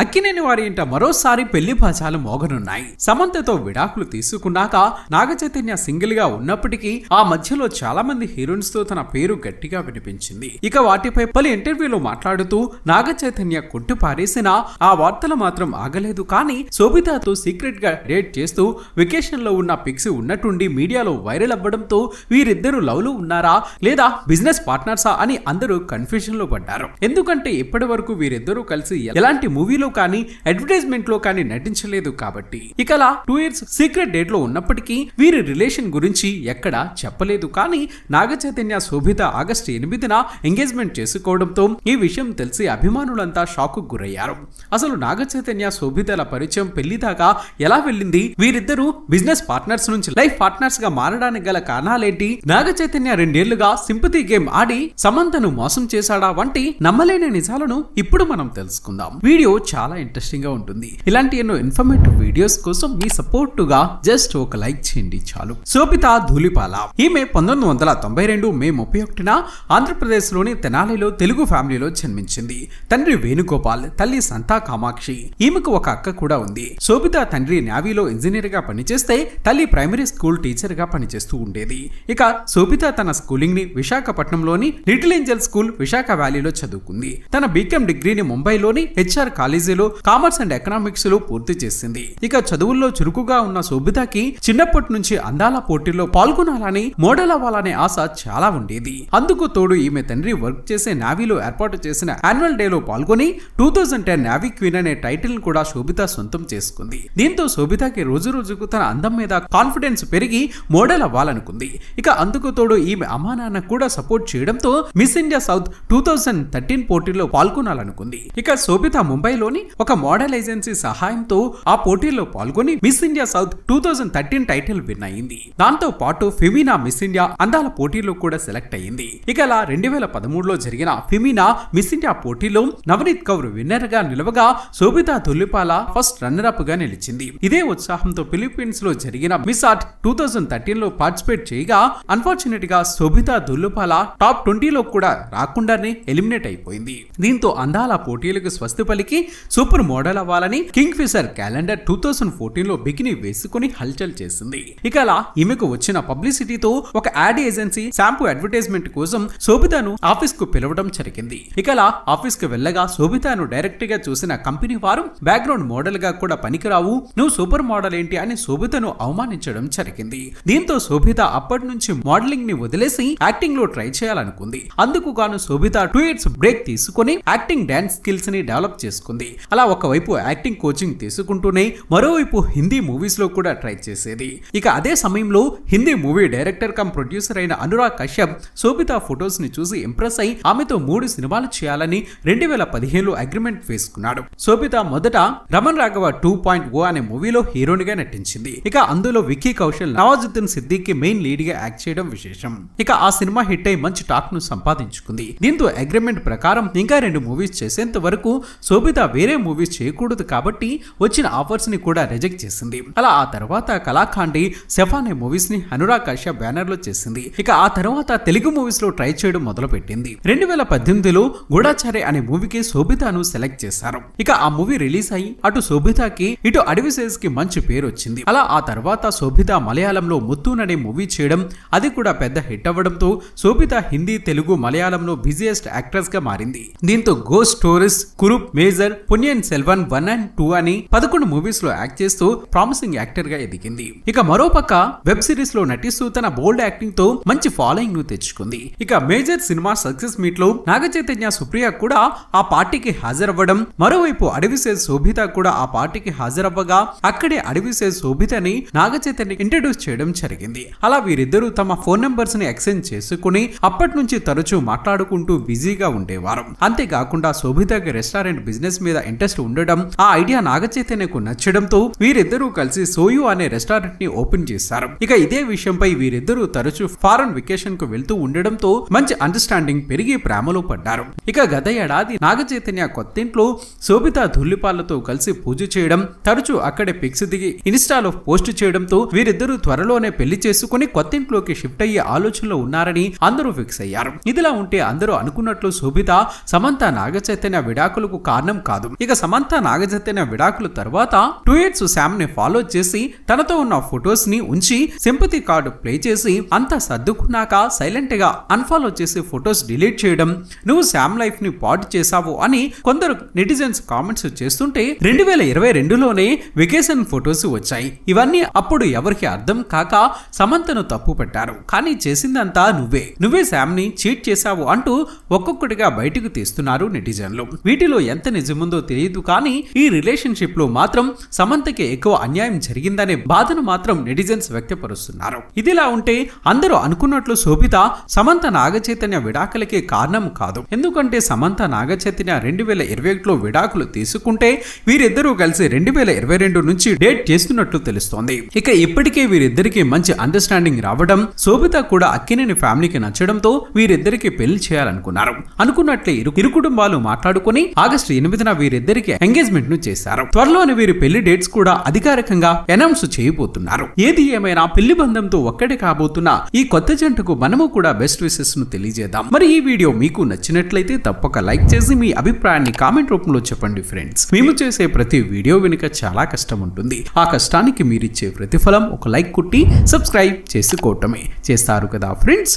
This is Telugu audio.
అక్కినేని వారి ఇంట మరోసారి పెళ్ళి భాజాలు మోగనున్నాయి. సమంతతో విడాకులు తీసుకున్నాక నాగచైతన్య సింగిల్గా ఉన్నప్పటికీ ఆ మధ్యలో చాలా మంది హీరోయిన్స్తో తన పేరు గట్టిగా వినిపించింది. ఇక వాటిపై పలు ఇంటర్వ్యూలో మాట్లాడుతూ నాగచైతన్య కొట్టు పారేసిన ఆ వార్తలు మాత్రం ఆగలేదు. కానీ శోభితాతో సీక్రెట్గా డేట్ చేస్తూ వెకేషన్లో ఉన్న పిక్స్ ఉన్నట్టుండి మీడియాలో వైరల్ అవ్వడంతో వీరిద్దరూ లవ్లో ఉన్నారా లేదా బిజినెస్ పార్ట్నర్సా అని అందరూ కన్ఫ్యూజన్లో పడ్డారు. ఎందుకంటే ఇప్పటి వరకు వీరిద్దరూ కలిసి ఎలాంటి మూవీ మూవీలో కానీ అడ్వర్టైజ్మెంట్లో కానీ నటించలేదు కాబట్టి. ఇక టూ ఇయర్స్ సీక్రెట్ డేట్లో ఉన్నప్పటికీ వీరి రిలేషన్ గురించి ఎక్కడా చెప్పలేదు. కానీ నాగ చైతన్య శోభిత ఆగస్టు ఎనిమిదిన ఎంగేజ్మెంట్ చేసుకోవడంతో ఈ విషయం తెలిసి అభిమానులంతా షాక్ గురయ్యారు. అసలు నాగ చైతన్య శోభితల పరిచయం పెళ్ళి దాకా ఎలా వెళ్ళింది? వీరిద్దరూ బిజినెస్ పార్ట్నర్స్ నుంచి లైఫ్ పార్ట్నర్స్గా మారడానికి గల కారణాలేంటి? నాగ చైతన్య రెండేళ్ళుగా సింపతి గేమ్ ఆడి సమంతను మోసం చేశాడా వంటి నమ్మలేని నిజాలను ఇప్పుడు మనం తెలుసుకుందాం. వీడియో చాలా ఇంట్రెస్టింగ్గా ఉంటుంది. ఇలాంటి ఎన్నో ఇన్ఫర్మేటివ్ వీడియోస్ కోసం మీ సపోర్ట్గా జస్ట్ ఒక లైక్ చేయండి చాలు. శోభిత ధూలిపాల ఈమె పంతొమ్మిది వందల తొంభై రెండు మే ముప్పై ఒకటిన ఆంధ్రప్రదేశ్లోని తెనాలిలో తెలుగు ఫ్యామిలీలో జన్మించింది. తండ్రి వేణుగోపాల్ తల్లి సంతా కామాక్షి. ఈమెకు ఒక అక్క కూడా ఉంది. శోభిత తండ్రి నావీలో ఇంజనీర్గా పనిచేస్తే తల్లి ప్రైమరీ స్కూల్ టీచర్గా పనిచేస్తూ ఉండేది. ఇక శోభిత తన స్కూలింగ్ని విశాఖపట్నంలోని లిటిల్ ఏంజల్ స్కూల్ విశాఖ వ్యాలీలో చదువుకుంది. తన బీకాం డిగ్రీని ముంబైలోని హెచ్ఆర్ కాలేజీలో కామర్స్ అండ్ ఎకనామిక్స్లో పూర్తి చేసింది. ఇక చదువుల్లో చురుకుగా ఉన్న శోభితకి చిన్నప్పటి నుంచి అందాల పోటీల్లో పాల్గొనాలని మోడల్ అవ్వాలనే ఆశ చాలా ఉండేది. అందుకు తోడు ఈమె తండ్రి వర్క్ చేసే నావీలో ఏర్పాటు చేసిన యాన్యువల్ డే లో పాల్గొని two thousand ten navy queen అనే టైటిల్ కూడా శోభిత సొంతం చేసుకుంది. దీంతో శోభితకి రోజు రోజుకు తన అందం మీద కాన్ఫిడెన్స్ పెరిగి మోడల్ అవ్వాలనుకుంది. ఇక అందుకు తోడు ఈమె అమ్మా నాన్న కూడా సపోర్ట్ చేయడంతో miss India south two thousand thirteen పోటీల్లో పాల్గొనాలనుకుంది. ఇక శోభిత తీసుకొని ఒక మోడల్ ఏజెన్సీ సహాయంతో ఆ పోటీలో పాల్గొని miss India south two thousand thirteen title win అయింది. దాంతో పాటు ఫిమినా మిస్ ఇండియా అందాల పోటీలో కూడా సెలెక్ట్ అయింది ఇక అలా రెండు వేల పదమూడులో జరిగిన ఫెమినా మిస్ ఇండియా పోటీలో నవనీత్ కౌర్ విన్నర్గా నిలవగా శోభితా తుల్లిపాల ఫస్ట్ రన్నర్ అప్గా నిలిచింది. ఇదే ఉత్సాహంతో ఫిలిప్పీన్స్లో జరిగిన మిస్ ఆర్ట్ టూ థౌజండ్ థర్టీన్లో పార్టిసిపేట్ చేయగా అన్ఫార్చునేట్గా శోభితా దుల్లుపాల టాప్ ట్వంటీలో కూడా రాకుండానే ఎలిమినేట్ అయిపోయింది. దీంతో అందాల పోటీలకు స్వస్తి పలికి సూపర్ మోడల్ అవ్వాలని king fisher calendar two thousand ఫోర్టీన్లో బికిని వేసుకుని హల్చల్ చేసింది. ఇక అలా ఈమెకు వచ్చిన పబ్లిసిటీతో ఒక యాడ్ ఏజెన్సీ షాంపూ అడ్వర్టైజ్మెంట్ కోసం శోభితను ఆఫీస్కు పిలవడం జరిగింది. ఇక అలా ఆఫీస్కు వెళ్ళగా శోభితను డైరెక్ట్గా చూసిన కంపెనీ వారు బ్యాక్గ్రౌండ్ మోడల్గా కూడా పనికిరావు నువ్వు సూపర్ మోడల్ ఏంటి అని శోభితను అవమానించడం జరిగింది. దీంతో శోభిత అప్పటి నుంచి మోడలింగ్ని వదిలేసి యాక్టింగ్లో ట్రై చేయాలనుకుంది. అందుకు గాను శోభిత టూ ఇయర్స్ బ్రేక్ తీసుకుని యాక్టింగ్ డాన్స్ స్కిల్స్ని డెవలప్ చేసుకుంది. అలా ఒకవైపు యాక్టింగ్ కోచింగ్ తీసుకుంటూనే మరోవైపు హిందీ మూవీస్లో కూడా ట్రై చేసేది. ఇక అదే సమయంలో Hindi movie director cum producer అయిన అనురాగ్ కశ్యప్ శోభిత ఫొటోస్ని చూసి ఇంప్రెస్ అయి ఆమెతో మూడు సినిమాలు చేయాలని రెండు వేల పదిహేనులో అగ్రిమెంట్ వేసుకున్నాడు. శోభిత మొదట Raman Raghav two point O అనే మూవీలో హీరోయిన్గా నటించింది. ఇక అందులో విక్కీ కౌశల్ నవాజుద్దీన్ సిద్దికి మెయిన్ లీడ్గా యాక్ట్ చేయడం విశేషం. ఇక ఆ సినిమా హిట్ అయి మంచి టాక్ను సంపాదించుకుంది. దీంతో అగ్రిమెంట్ ప్రకారం ఇంకా రెండు మూవీస్ చేసేంత వరకు శోభిత వేరే మూవీస్ చేయకూడదు కాబట్టి వచ్చిన ఆఫర్స్ని కూడా రిజెక్ట్ చేసింది. అలా ఆ తర్వాత కళాఖాండి సెఫ్ అనే మూవీస్ని అనురాగ్ కశ్యప్ బ్యానర్లో చేసింది. ఇక ఆ తర్వాత తెలుగు మూవీస్లో ట్రై చేయడం మొదలు పెట్టింది రెండు వేల పద్దెనిమిదిలో గూఢాచారి అనే మూవీకి శోభితను సెలెక్ట్ చేశారు. ఇక ఆ మూవీ రిలీజ్ అయ్యి అటు శోభితకి ఇటు అడవి సేజ్కి మంచి పేరు వచ్చింది. అలా ఆ తర్వాత శోభిత మలయాళంలో ముత్తూన్ అనే మూవీ చేయడం అది కూడా పెద్ద హిట్ అవ్వడంతో శోభిత హిందీ తెలుగు మలయాళంలో బిజియెస్ట్ యాక్ట్రెస్గా మారింది. దీంతో గో tourist Kurup major Ponniyin Selvan one and two అని పదకొండు మూవీస్లో యాక్ట్ చేస్తూ ప్రామిసింగ్ యాక్టర్గా ఎదిగింది. ఇక మరోపక్క వెబ్ సిరీస్లో నటిస్తూ తన బోల్డ్ యాక్టింగ్తో మంచి ఫాలోయింగ్ను తెచ్చుకుంది. ఇక మేజర్ సినిమా సక్సెస్ మీట్లో నాగ చైతన్య సుప్రియ కూడా ఆ పార్టీకి హాజరవ్వడం మరోవైపు అడవిసేజ్ శోభిత కూడా ఆ పార్టీకి హాజరవ్వగా అక్కడే అడవిసే శోభితని నాగ చైతన్య ఇంట్రడ్యూస్ చేయడం జరిగింది. అలా వీరిద్దరూ తమ ఫోన్ నెంబర్స్ని ఎక్స్చేంజ్ చేసుకుని అప్పటి నుంచి తరచూ మాట్లాడుకుంటూ బిజీగా ఉండేవారు. అంతేకాకుండా శోభితకి రెస్టారెంట్ బిజినెస్ మీద ఇంట్రెస్ట్ ఉండడం ఆ ఐడియా నాగ చైతన్యకు నచ్చడంతో వీరిద్దరూ కలిసి సోయు అనే రెస్టారెంట్ని ఓపెన్ చేశారు. ఇక ఇదే విషయంపై వీరిద్దరూ తరచూ ఫారెన్ వెకేషన్కు వెళ్తూ ఉండడంతో మంచి అండర్స్టాండింగ్ పెరిగి ప్రేమలో పడ్డారు. ఇక గత ఏడాది నాగ చైతన్య కొత్తింట్లో శోభిత ధుల్లిపాలతో కలిసి పూజ చేయడం తరచూ అక్కడే పిక్స్ దిగి ఇన్స్టాలో పోస్ట్ చేయడంతో వీరిద్దరూ త్వరలోనే పెళ్ళి చేసుకుని కొత్తింట్లోకి షిఫ్ట్ అయ్యే ఆలోచనలో ఉన్నారని అందరూ ఫిక్స్ అయ్యారు. ఇదిలా ఉంటే అందరూ అనుకున్నట్లు శోభిత సమంత నాగ చైతన్య విడాకులకు కారణం కాదు. కాదు. ఇక సమంత నాగచైతన్య విడాకుల తర్వాత టూ ఇయర్స్ శామ్ని ఫాలో చేసి తనతో ఉన్న ఫొటోస్ని ఉంచి సింపతి కార్డు ప్లే చేసి అంతా సర్దుకున్నాక సైలెంట్గా అన్ఫాలో చేసి ఫొటోస్ డిలీట్ చేయడం నువ్వు శామ్ లైఫ్ని పాటు చేశావు అని కొందరు నెటిజన్స్ కామెంట్స్ చేస్తుంటే రెండు వేల ఇరవై రెండులోనే వెకేషన్ ఫొటోస్ వచ్చాయి. ఇవన్నీ అప్పుడు ఎవరికి అర్థం కాక సమంతను తప్పు పెట్టారు. కానీ చేసిందంతా నువ్వే. నువ్వే శామ్ని చీట్ చేశావు అంటూ ఒక్కొక్కటిగా బయటకు తీస్తున్నారు నెటిజన్లు. వీటిలో ఎంత నిజముందో తెలియదు కానీ ఈ రిలేషన్షిప్లో మాత్రం సమంతకి ఎక్కువ అన్యాయం జరిగిందనే బాధను మాత్రం నెటిజన్స్ వ్యక్తపరుస్తున్నారు. ఇదిలా ఉంటే అందరూ అనుకున్నట్లు శోభిత సమంత నాగచైతన్య విడాకులకి కారణం కాదు. ఎందుకంటే సమంత నాగచైతన్య రెండు వేల ఇరవై ఒకటిలో విడాకులు తీసుకుంటే వీరిద్దరూ కలిసి రెండు వేల ఇరవై రెండు నుంచి డేట్ చేస్తున్నట్లు తెలుస్తోంది. ఇక ఇప్పటికే వీరిద్దరికి మంచి అండర్స్టాండింగ్ రావడం శోభిత కూడా అక్కినేని ఫ్యామిలీకి నచ్చడంతో వీరిద్దరికి పెళ్ళి చేయాలనుకున్నారు. అనుకున్నట్లే ఇరు ఇరు కుటుంబాలు మాట్లాడుకుని ఆగస్టు ఎనిమిదిన వీరిద్దరికి ఎంగేజ్మెంట్ను చేశారు. త్వరలోనే వీరి పెళ్ళి డేట్స్ కూడా అధికారికంగా అనౌన్స్ చేయబోతున్నారు. ఏది ఏమైనా పెళ్ళి బంధంతో ఒక్కడే కాబోతున్న ఈ కొత్త జంటకు మనము కూడా బెస్ట్ విషెస్ను తెలియజేద్దాం. మరి ఈ వీడియో మీకు నచ్చినట్లయితే తప్పక లైక్ చేసి మీ అభిప్రాయాన్ని కామెంట్ రూపంలో చెప్పండి ఫ్రెండ్స్. మేము చేసే ప్రతి వీడియో వెనుక చాలా కష్టం ఉంటుంది. ఆ కష్టానికి మీరిచ్చే ప్రతిఫలం ఒక లైక్ కుట్టి సబ్స్క్రైబ్ చేసుకోవటమే. చేస్తారు కదా ఫ్రెండ్స్?